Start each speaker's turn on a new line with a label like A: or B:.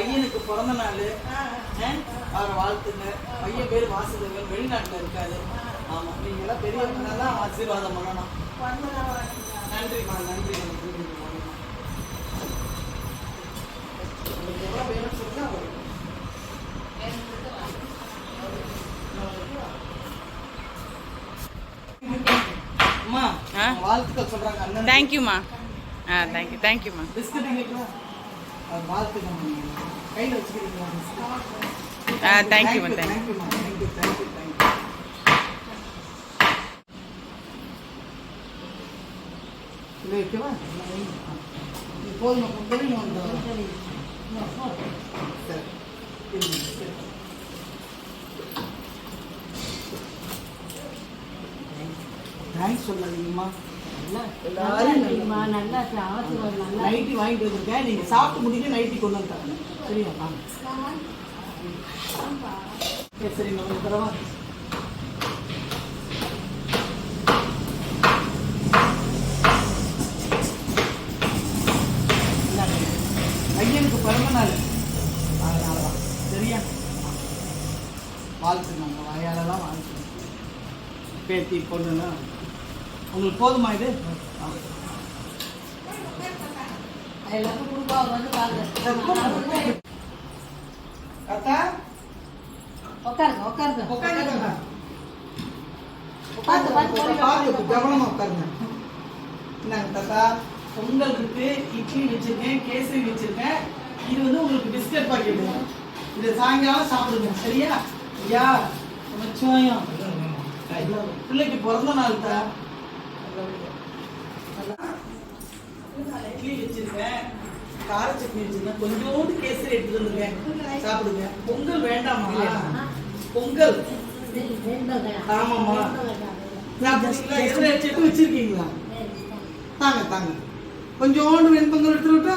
A: பையனுக்கு பிறந்த நாள். அவரை வாழ்த்துங்க. பையன் பேர் வாசுதேவன். வெளிநாட்டில் இருக்காரு. ஆமா நீங்க எல்லாம் பெரியவங்க தான் ஆசீர்வாதம் பண்ணணும். நன்றிம்மா நன்றி உங்களுக்கு எவ்வளோ வேணும்னு சொல்லுங்க அவருக்கு. வாழ்த்துக்கள் சொல்றாங்க அண்ணன்
B: தேங்க்யூம்மா ஆ தேங்க்யூ தேங்க்யூம்மா
A: பிஸ்கட் அது நீங்க. கையில வச்சுக்கிறீங்களா
B: தேங்க்யூ
A: தேங்க்யூம்மா thank you thank you thank you இல்லை வைக்கவா இது போதுமா? வந்து சரி. சரி. தேங்க்ஸ் சொல்லாதீங்கம்மா. எல்லாரும் நைட்டி வாங்கிட்டு வந்திருக்கேன். நீங்க சாப்பிட்டு முடிக்க நைட்டி கொண்டு வந்து சரியா? வாங்க. சரி சரி நான் உங்களுக்கு இந்தாங்க. பையனுக்கு பிறந்த நாள். அதனால தான் சரியா? வாழ்த்துனாங்க வாயாலலாம் வாழ்த்துங்க பேத்தி பொண்ணுன்னா உங்களுக்கு போதுமா இது?
C: உட்காருங்க உட்காருங்க.
A: உட்காருங்க.
C: பார்த்து, பார்த்து,
A: உட்காருங்க. பார்த்து, கவனமா உட்காருங்க. இந்தாங்க தாத்தா? பொங்கல் இருக்கு இட்லி வச்சிருக்கேன் கேசரி வச்சிருக்கேன். இது வந்து உங்களுக்கு பிஸ்கட் பாக்கெட் இதை சாயங்காலம் சாப்பிடுங்க. சரியா? ஐயா நிச்சயம். பிள்ளைக்கு பிறந்த நாள் தா இட்லி வச்சிருக்கேன். கார சட்னி வச்சிருக்கேன் கொஞ்சோண்டு கேசரி எடுத்துட்டு வந்துருக்கேன். சாப்பிடுங்க. பொங்கல் வேண்டாமா? பொங்கல். ஆமாம்மா. வச்சிருக்கீங்களா? தாங்க தாங்க. கொஞ்சோண்டு வெண்பொங்கல் எடுத்து விட்டா